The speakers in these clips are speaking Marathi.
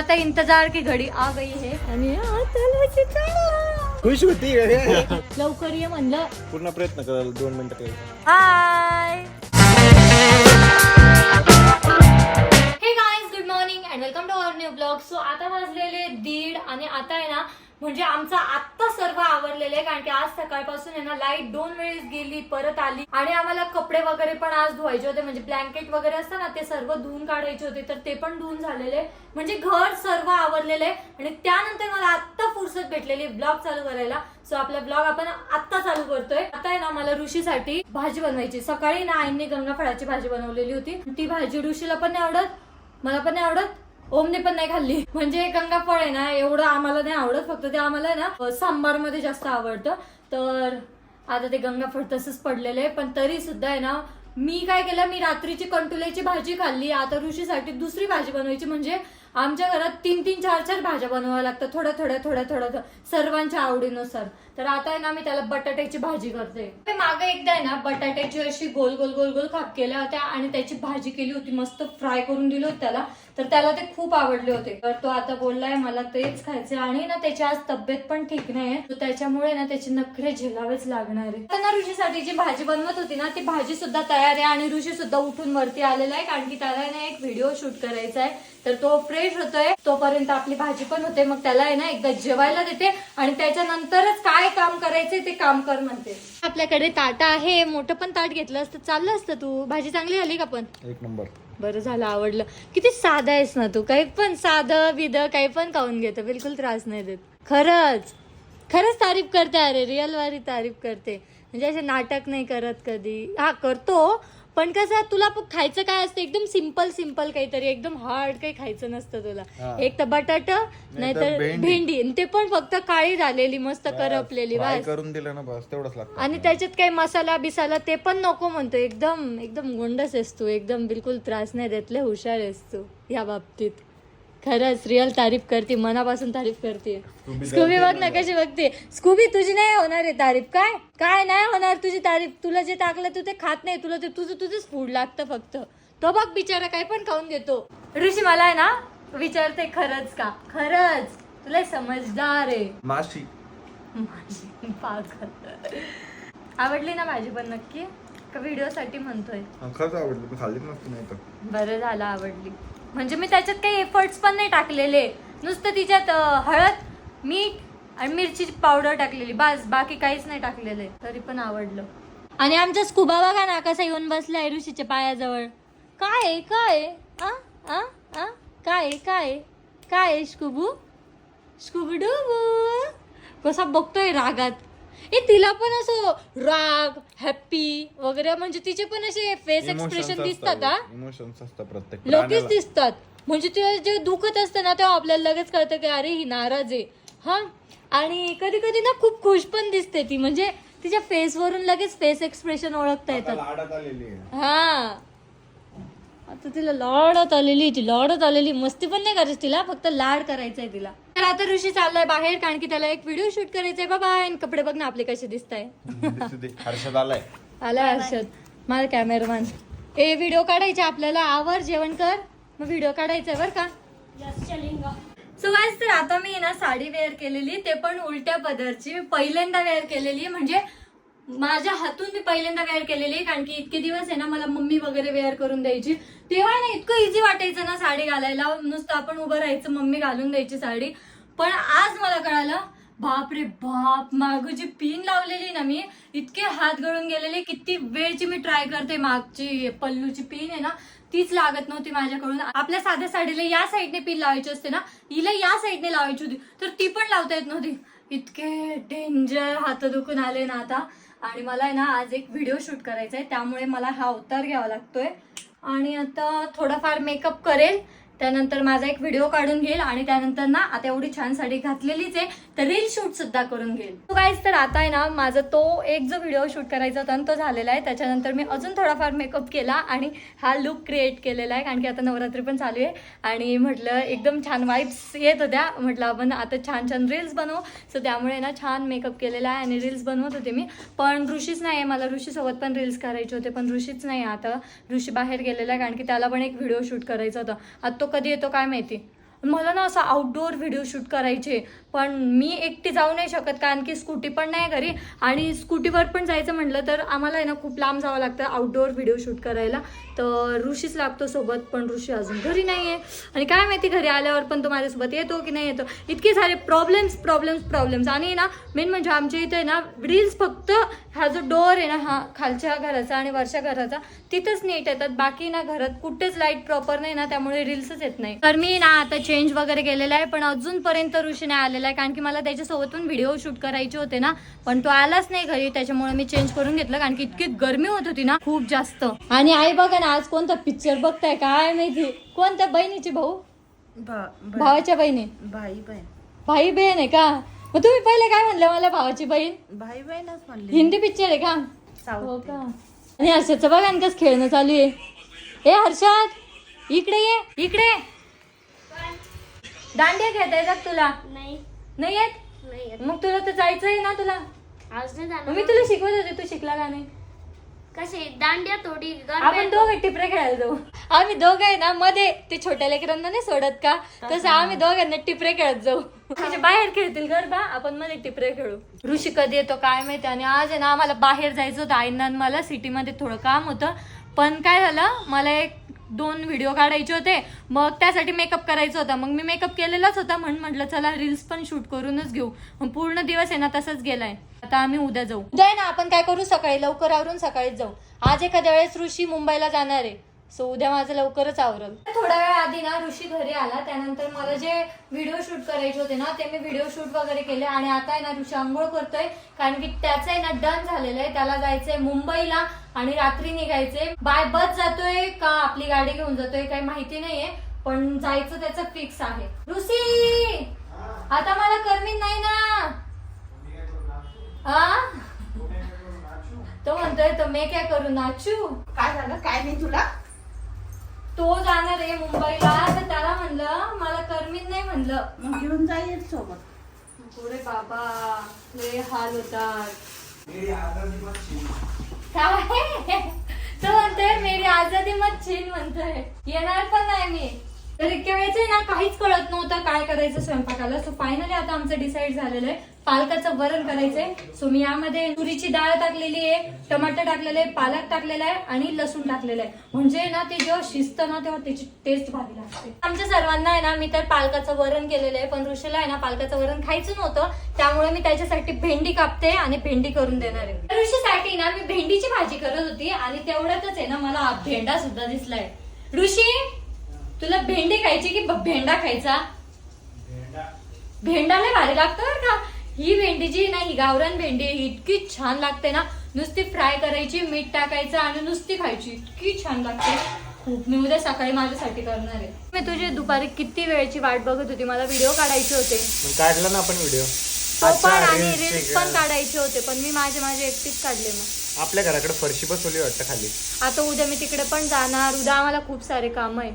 आता इंतजार की घडी आ गई है. आणि. खुश होती? लवकर ये म्हणलं. पूर्ण प्रयत्न कराल दोन मिनिटं काही hi hey guys good morning and welcome to our new blog so आता वाजलेले दीड आणि आता आहे ना म्हणजे आमचं आत्ता सर्व आवरलेलं आहे कारण की आज सकाळपासून आहे ना लाइट दोन वेळेस गेली परत आली. आणि आम्हाला कपडे वगैरे पण आज धुवायचे होते म्हणजे ब्लँकेट वगैरे असतं ना ते सर्व धुवून काढायचे होते तर ते पण धुवून झालेले म्हणजे घर सर्व आवरलेलं आहे. आणि त्यानंतर मला आत्ता फुरसत भेटलेली ब्लॉग चालू करायला. सो आपला ब्लॉग आपण आत्ता चालू करतोय. आता आहे ना मला ऋषीसाठी भाजी बनवायची सकाळी ना आईने गंगाफळाची भाजी बनवलेली होती. ती भाजी ऋषीला पण नाही आवडत मला पण नाही आवडत. ओमने पण नाही खाल्ली. म्हणजे गंगाफळ आहे ना एवढं आम्हाला नाही आवडत फक्त ते आम्हाला आहे ना सांबारमध्ये जास्त आवडतं. तर आता ते गंगाफळ तसंच पडलेलं आहे. पण तरी सुद्धा आहे ना मी काय केलं मी रात्रीची कंटुल्याची भाजी खाल्ली. आता ऋषीसाठी दुसरी भाजी बनवायची. म्हणजे आमच्या घरात तीन तीन चार चार भाज्या बनवाव्या लागतात. थोड्या थोड्या थोड्या थोड्या सर्वांच्या आवडीनुसार. तर आता आहे ना मी त्याला बटाट्याची भाजी करते. ते मागे एकदा आहे ना बटाट्याची अशी गोल गोल गोल गोल खाप केल्या होत्या आणि त्याची भाजी केली होती. मस्त फ्राय करून दिली होती त्याला. तर त्याला ते खूप आवडले होते. तर तो आता बोललाय मला तेच खायचे आणि ना त्याची आज तब्येत पण ठीक नाही त्याच्यामुळे ना त्याचे नखरे झेलावेच लागणार आहे त्यांना ना ऋषीसाठी जी भाजी बनवत होती ना ती भाजी सुद्धा तयार आहे आणि ऋषी सुद्धा उठून वरती आलेला आहे. कारण की त्याला आहे ना एक व्हिडिओ शूट करायचा आहे. तर तो फ्रेश होतोय. तोपर्यंत आपली भाजी पण होते. मग त्याला आहे ना एकदा जेवायला देते आणि त्याच्यानंतरच काय काम करायचंय ते काम कर म्हणते. आपल्याकडे ताट आहे. मोठं पण ताट घेतलं असतं. चाललं असतं तू? भाजी चांगली झाली का पण? एक नंबर. बरं झालं आवडलं. किती साधा आहेस ना तू. काही पण साधं बिद काही पण खाऊन घेतो बिलकुल त्रास नाही देत. खरंच. खरंच तारीफ करते. अरे रिअल वारी तारीफ करते. म्हणजे असे नाटक नाही करत कधी. हा करतो. पण कसं तुला खायचं काय असतं? एकदम सिंपल सिंपल काहीतरी एकदम हार्ड काही खायचं नसतं तुला. एक तर बटाट नाहीतर भेंडी. ते पण फक्त काळी झालेली मस्त करपलेली बस. करून दिलं ना बस तेवढंच लागतं. आणि त्याच्यात काही मसाला बिसाला ते पण नको म्हणतो. एकदम एकदम गुंडच आहेस तू. एकदम बिलकुल त्रास नाही देत लय हुशार आहेस तू या बाबतीत. खरंच रिअल तारीफ करते मनापासून तारीफ करते. स्कूबी बघ ना कशी बघते. स्कूबी तुझी नाही होणार आहे तारीफ. काय? काय नाही होणार तुझी तारीफ? तुला जे टाकलं तू ते खात नाही. तुला ते तुझं तुझंच फूड लागतं फक्त. तो बघ बिचारा काय पण खाऊन घेतो. ऋषी मला आहे ना विचारते खरंच का? खरंच. तुला समजदार आहे. माशी. माझी आवडली ना भाजी पण नक्की? का व्हिडिओ साठी म्हणतोय? खरंच आवडलं पण खाल्ली नसती नाही तर. बरं झालं आवडली. म्हणजे मी त्याच्यात काही एफर्ट्स पण नाही टाकलेले नुसतं तिच्यात हळद मीठ आणि मिरची पावडर टाकलेली बस बाकी काहीच नाही टाकलेले तरी पण आवडलं आणि आमचा स्कुबा बघा ना कसा येऊन बसलाय ऋषीच्या पायाजवळ काय आहे, काय आहे? आ? आ? आ? काय काय आहे? काय आहे, स्कुबू स्कुबडू कसा बघतोय रागात ए तिला पण असं राग हॅप्पी वगैरे म्हणजे तिचे पण असे फेस एक्सप्रेशन दिसतात हा? इमोशन्स असतात प्रत्येक लगेच प्राण्याला. दिसतात. म्हणजे ते जे दुखत असतं ना तेव्हा आपल्याला लगेच कळतं की अरे ही नाराज आहे. हा? आणि कधी कधी ना खूप खुश पण दिसते ती. म्हणजे तिच्या फेस वरून लगेच फेस एक्सप्रेशन ओळखता आता येतात. लाडात आलेली आहे. हा. आता तिला लाडत आलेली ती लाडत आलेली मस्ती पण नाही करायची तिला फक्त लाड करायचंय तिला. तर आता ऋषी चाललाय बाहेर कारण की त्याला एक व्हिडिओ शूट करायचंय. बाबा आणि कपडे बघ ना आपले कसे दिसत आहे दिसू दे. हर्षद आलाय. आला हर्षद. माझा कॅमेरामॅन ए व्हिडिओ काढायचे आपल्याला. आवर जेवण कर. मग व्हिडिओ काढायचा बर का? सो तर आता मी ना साडी वेअर केलेली ते पण उलट्या पदरची. मी पहिल्यांदा वेअर केलेली म्हणजे माझ्या हातून मी पहिल्यांदा वेअर केलेली आहे, कारण की इतके दिवस आहे ना मला मम्मी वगैरे वेअर करून द्यायची. तेव्हा ना इतकं इझी वाटायचं ना साडी घालायला. नुसतं आपण उभं राहायचं मम्मी घालून द्यायची साडी. पण आज मला कळालं बाप रे बाप मागू जी पिन लावलेली ना मी इतके हात गळून गेलेले किती वेळची मी ट्राय करते. मागची पल्लूची पिन आहे ना तीच लागत नव्हती माझ्याकडून. आपल्या साध्या साडीला या साईडने पिन लावायची असते ना हिला या साईडने लावायची होती तर ती पण लावता येत नव्हती. इतके डेंजर हात दुखून आले ना आता. आणि मला आहे ना आज एक व्हिडिओ शूट करायचा आहे. त्यामुळे मला हा अवतार घ्यावा लागतोय. आणि आता थोडाफार मेकअप करेल. त्यानंतर माझा एक व्हिडिओ काढून घेईल आणि त्यानंतर ना आता एवढी छान साडी घातलेलीच आहे तर रील शूट सुद्धा करून घेईल. तो गाईज तर आता आहे ना माझा तो एक जो व्हिडिओ शूट करायचा होता तो झालेला आहे. त्याच्यानंतर मी अजून थोडाफार मेकअप केला आणि हा लुक क्रिएट केलेला आहे कारण की आता नवरात्री पण चालू आहे. आणि म्हटलं एकदम छान वाईब्स येत होत्या. म्हटलं आपण आता छान छान रील्स बनवू. सो त्यामुळे ना छान मेकअप केलेला आहे आणि रील्स बनवत होते मी. पण ऋषीच नाही आहे मला ऋषीसोबत पण रील्स करायचे होते पण ऋषीच नाही आहे आता. ऋषी बाहेर गेलेला आहे कारण की त्याला पण एक व्हिडिओ शूट करायचा होता. आता तो कधी येतो काय माहिती. मला ना असं आउटडोअर व्हिडिओ शूट करायचे. पण मी एकटी जाऊ नाही शकत कारण की स्कूटी पण नाही घरी. आणि स्कूटीवर पण जायचं म्हटलं तर आम्हाला आहे ना खूप लांब जावं लागतं आउटडोअर व्हिडिओ शूट करायला. तर ऋषीच लागतो सोबत पण ऋषी अजून घरी नाही आहे. आणि काय माहिती घरी आल्यावर पण तो माझ्यासोबत येतो की नाही येतो. इतके सारे प्रॉब्लेम्स प्रॉब्लेम्स प्रॉब्लेम्स आणि ना मेन म्हणजे आमच्या इथे ना रील्स फक्त हा जो डोअर आहे ना हा खालच्या घराचा आणि वरच्या घराचा तिथंच नीट येतात. बाकी ना घरात कुठेच लाइट प्रॉपर नाही ना त्यामुळे रील्सच येत नाही. तर मी ना आता चेंज वगैरे केलेला आहे पण अजूनपर्यंत ऋषी नाही आलेला आहे. कारण की मला त्याच्यासोबत पण व्हिडिओ शूट करायचे होते ना पण तो आलाच नाही घरी. त्याच्यामुळे मी चेंज करून घेतलं कारण की इतकी गरमी होत होती ना खूप जास्त. आणि आई बघा ना आज कोणता पिक्चर बघताय काय माहिती? कोणत्या बहिणीची भाऊ? भावाच्या बहिणी. भाई बहीण. भाई बहीण आहे का? मग तुम्ही पहिले काय म्हणलं मला भावाची बहीण? भाई बहीणच म्हणले. हिंदी पिक्चर आहे का? हो का? आणि हर्षदचं बघा कसं खेळणं चालू आहे. ए हर्षद इकडे ये इकडे. दांडिया खेळता येतात तुला? नाही. नाही येत? नाही येत. मग तुला तर जायचंय ना तुला. आज नाही मग जाणार मी तुला शिकवत होते तू शिकला का नाही? कसे? दांड्या थोडी आपण दोघं टिपरे खेळायला जाऊ. आम्ही दोघं आहे ना मध्ये ते छोट्या लेकरांना नाही सोडत का? तसं आम्ही दोघांना टिपरे खेळत जाऊ. म्हणजे बाहेर खेळतील गरबा आपण मध्ये टिपरे खेळू. ऋषी कधी येतो काय माहिती? आणि आज आहे ना आम्हाला बाहेर जायचं होतं. आईंना आणि मला सिटीमध्ये थोडं काम होतं. पण काय झालं? मला एक दोन व्हिडिओ काढायचे होते. मग त्यासाठी मेकअप करायचा होता. मग मी मेकअप केलेलाच होता. म्हणून म्हटलं चला रील्स पण शूट करूनच घेऊ. मग पूर्ण दिवस आहे ना तसंच गेलाय. आता आम्ही उद्या जाऊ. उद्या आहे ना आपण काय करू? सकाळी लवकर आवरून सकाळीच जाऊ. आज एखाद्या वेळेस ऋषी मुंबईला जाणार आहे. सो उद्या माझं लवकरच आवरल. थोड्या वेळ आधी ना ऋषी घरी आला त्यानंतर मला जे व्हिडिओ शूट करायचे होते ना ते मी व्हिडिओ शूट वगैरे केले आणि आता आहे ना ऋषी आंघोळ करतोय कारण की त्याचं आहे ना डन झालेलं आहे. त्याला जायचंय मुंबईला आणि रात्री निघायचंय. बाय बस जातोय का आपली गाडी घेऊन जातोय काही माहिती नाहीये पण जायचं त्याचं फिक्स आहे. ऋषी! आता मला करमीन नाही ना. हा तो म्हणतोय तो मे काय करू नाचू? काय झालं? काय नाही तुला? तो जाणार आहे मुंबईला तर त्याला म्हणलं मला करमीत नाही म्हणलं. मग घेऊन जाईल सोबत. पुढे बाबा लय हाल होतात. काय तो म्हणतोय मेरी आजादी मत छीन म्हणतोय. येणार पण नाही मी. तर इतक्या वेळेचं ना काहीच कळत नव्हतं काय करायचं स्वयंपाकाला. सो फायनली आता आमचं डिसाईड झालेलं आहे. पालकाचं वरण करायचंय. सो मी यामध्ये तुरीची डाळ टाकलेली आहे टमाटर टाकलेलं आहे पालक टाकलेला आहे आणि लसूण टाकलेलं आहे. म्हणजे ना ते जेव्हा शिजतं ना तेव्हा त्याची टेस्ट भारी लागते. आमच्या सर्वांना आहे ना मी तर पालकाचं वरण केलेलं आहे. पण ऋषीला आहे ना पालकाचं वरण खायचं नव्हतं. त्यामुळे मी त्याच्यासाठी भेंडी कापते आणि भेंडी करून देणार आहे. ऋषीसाठी ना मी भेंडीची भाजी करत होती आणि तेवढ्यातच आहे ना मला भेंडा सुद्धा दिसलाय. ऋषी! तुला भेंडी खायची की भेंडा खायचा? भेंडा. लय भारी लागतो बरं का. ही भेंडी जी ना ही गावरान भेंडी ही इतकी छान लागते ना. नुसती फ्राय करायची मीठ टाकायचं आणि नुसती खायची. इतकी छान लागते. खूप मी उद्या सकाळी माझ्यासाठी करणार आहे. मी तुझी दुपारी किती वेळची वाट बघत होती? मला व्हिडिओ काढायचे होते. मग काढला ना आपण व्हिडिओ. तो पण आणि रील्स पण काढायचे होते पण मी माझे माझे एकटीच काढले मग. आपल्या घराकडे फरशी बसवली वाटतं खाली. आता उद्या मी तिकडे पण जाणार. उद्या आम्हाला खूप सारे काम आहे.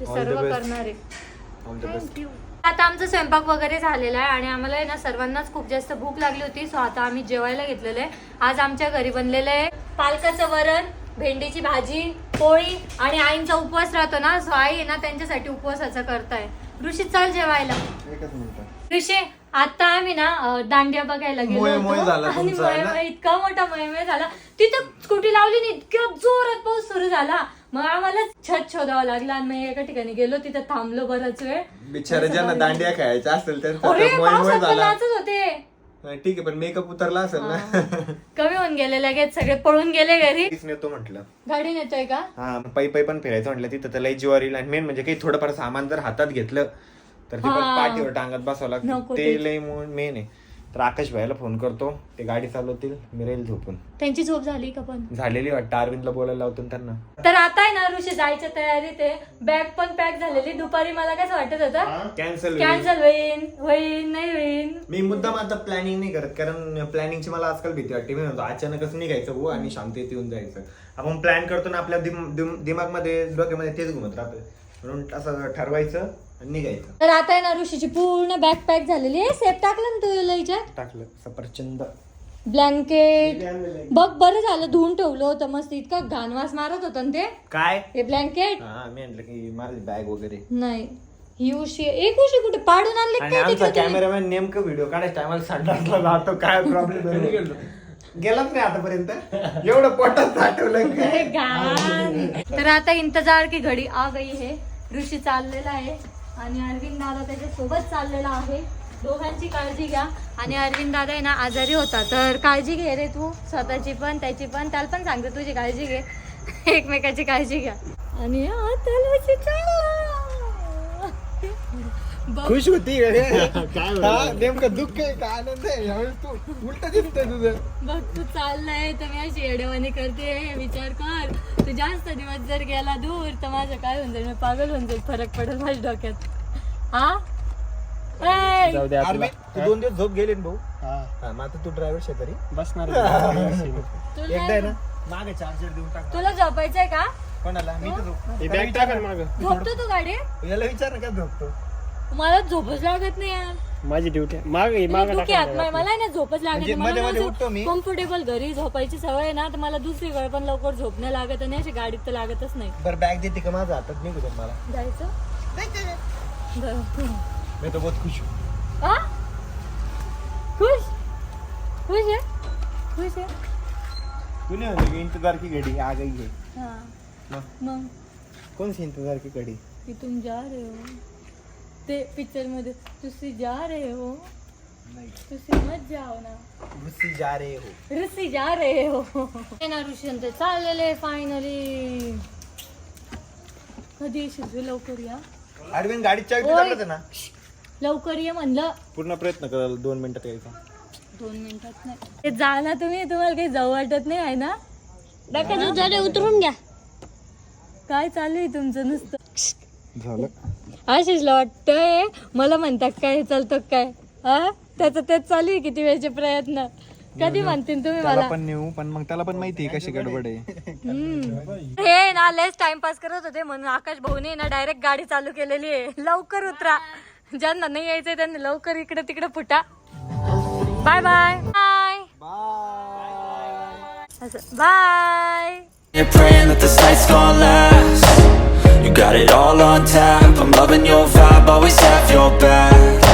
ते All the सर्व best. करणार आहे. आता आमचा स्वयंपाक वगैरे झालेला आहे आणि आम्हाला आहे ना सर्वांनाच खूप जास्त भूक लागली होती सो आता आम्ही जेवायला घेतलेलं आहे आज आमच्या घरी बनलेलं आहे पालकाचं वरण भेंडीची भाजी पोळी आणि आईंचा उपवास राहतो ना सो आई आहे ना त्यांच्यासाठी उपवासाचा करताय ऋषी चल जेवायला एकच मिनिट ऋषी आता आम्ही ना अं, दांडिया बघायला गेलो मोये- होतो. मोये झाला आणि तुमचा, है ना? मोये- मोये, इतका मोठा मयमय झाला तिथं स्कूटी लावली नाही इतक्या जोरात पाऊस सुरू झाला मग आम्हाला छत शोधावा लागला आणि मग एका ठिकाणी गेलो तिथं थांबलो बराच वेळ. बिचारे ज्यांना दांडिया खेळायच्या असेल अरे तर पावसात झाला. नाचत होते. हा, ठीक आहे पण मेकअप उतरला असेल ना? कमी होऊन गेले लगेच सगळे पळून गेले घरी. तीच नेतो म्हटलं. गाडी नेतोय का? हा पै पै पण फिरायचं म्हटलं तिथं तर लई जीवावर येईल आणि मेन म्हणजे काही थोडंफार सामान जर हातात घेतलं तर ते पण हा. पाठीवर टांगत बसावं लागतं. ते. लई मेन आहे. तर आकाश भाईला फोन करतो. ते गाडी चालवतील. मी राहील झोपून. त्यांची झोप झाली का पण? झालेली वाटतं. अरविंदला बोलायला लावतो ना त्यांना. तर आता आहे ना ऋषी जायच्या तयारीत आहे. बॅग पण पॅक झालेली. दुपारी मला कसं वाटत होतं? कॅन्सल कॅन्सल होईन होईन नाही होईन. मी मुद्दाम आता प्लॅनिंग नाही करत. कारण प्लॅनिंगची मला आजकाल भीती वाटते. मी म्हणतो अचानकच निघायचं हो आणि शांततेत येऊन जायचं. आपण प्लॅन करतो ना आपल्या दिम- दिम- दिमागमध्ये डोक्यामध्ये तेच घुमत राहतं. म्हणून असं ठरवायचं. आणि निघायचं. तर आता आहे ना ऋषीची पूर्ण बॅग पॅक झालेली आहे. सेफ टाकलं ना तू याच्यात? टाकलं. सफरचंद. ब्लँकेट बघ बरं झालं. धुवून ठेवलं होतं. मस्त इतका घाणवास मारत होता ना ते. काय? हे ब्लँकेट हा मी म्हटलं की माझी बॅग वगैरे. नाही. ही उशी एक उशी कुठे पाडून आणले आणि काय आमचा तिकडे तुम्ही? कॅमेरामॅन नेमकं व्हिडिओ काढायच्या टायमाला जातो काय प्रॉब्लेम गेलाच नाही आतापर्यंत. एवढं पोटात साठवलं काय अरे घाण. तर आता इंतजार की घडी आ गई है. ऋषी चाललेला आहे. आणि अरविंद दादा त्याच्यासोबत चाललेला आहे. दोघांची काळजी घ्या. आणि अरविंद दादा आहे ना आजारी होता. तर काळजी घे रे तू. स्वतःची पण त्याची पण. त्याला पण सांगते तुझी काळजी घे. एकमेकाची काळजी घ्या. आणि आता ऋषी चालला. बघ, खुश होती काय नेमकं दुःख आहे का आनंद आहे? यावेळेस तू उलट दिसतंय तुझं. बघ तू चाललाय तर मी अशी येडेवाणी करते विचार कर. तू जास्त दिवस जर गेला दूर तर माझं काय होऊन जाईल? मी पागल होऊन जाईल फरक पडेल माझ्या डोक्यात. हा? ए, अरे तू दोन दिवस झोप गेले ना भाऊ? हा, मग आता तू ड्रायव्हर शेजारी. बसणार तुला एकदा आहे ना? मागे चार्जर देऊन टाक. तुला झोपायचंय का? कोणाला? मी तर झोप बॅग टाका माग. झोपतो तू गाडी? याला विचार ना का झोपतो? मला झोपच लागत नाही यार. माझी ड्युटी माग माग डोकी हात मला आहे ना झोपच लागत म्हणजे नाही. मध्ये मध्ये मला उठतो मी. कम्फर्टेबल घरी झोपायची सवय आहे ना तर मला दुसरी वेळ पण लवकर झोप नाही लागत आणि अशी गाडीत तर लागतच नाही. बरं बॅग देते का माझा? हातात निघू दे मला. जायचं बरं. मी तर बहुत खुश हूं. आ? खुश? खुश आहे? खुश आहे? तूने म्हणले की इंतजार की घड़ी? आ गई है. हाँ मग? मग? कौन सी इंतजार की घड़ी? कि तुम जा रहे हो. ते पिक्चरमध्ये तुसी जा रहे हो. नहीं. तुसी मत जाओ ना. गुस्सी जा रहे हो. ऋषी जा रहे हो. ना ऋषी ते चाललेले फायनली कधी येशील लवकर या? अरविंद गाडीत चावी ओय. टाकलं ना? लवकर ये म्हणलं. पूर्ण प्रयत्न कराल दोन मिनिटात यायचा. दोन मिनिटात नाही. ते जा ना तुम्ही तुम्हाला काही जाऊ वाटत नाही आहे ना? डोक्यात उतरून घ्या. काय चालू आहे तुमचं नुसतं? झालं. आशिषला वाटतंय मला म्हणतात काय चालतं काय? हा त्याचं तेच चालू आहे किती वेळचे प्रयत्न. कधी म्हणतील तुम्ही मला? पण नेऊ पण मग त्याला पण माहिती आहे कशी गडबड आहे. हम्म. हे ना लेस टाइमपास करत होते म्हणून आकाश भाऊने ना डायरेक्ट गाडी चालू केलेली आहे. लवकर उतरा. ज्यांना नाही यायचंय त्यांनी लवकर इकडे तिकडे फुटा. बाय बाय बाय असं. Bye got it all on tap. I'm loving your vibe, always have your back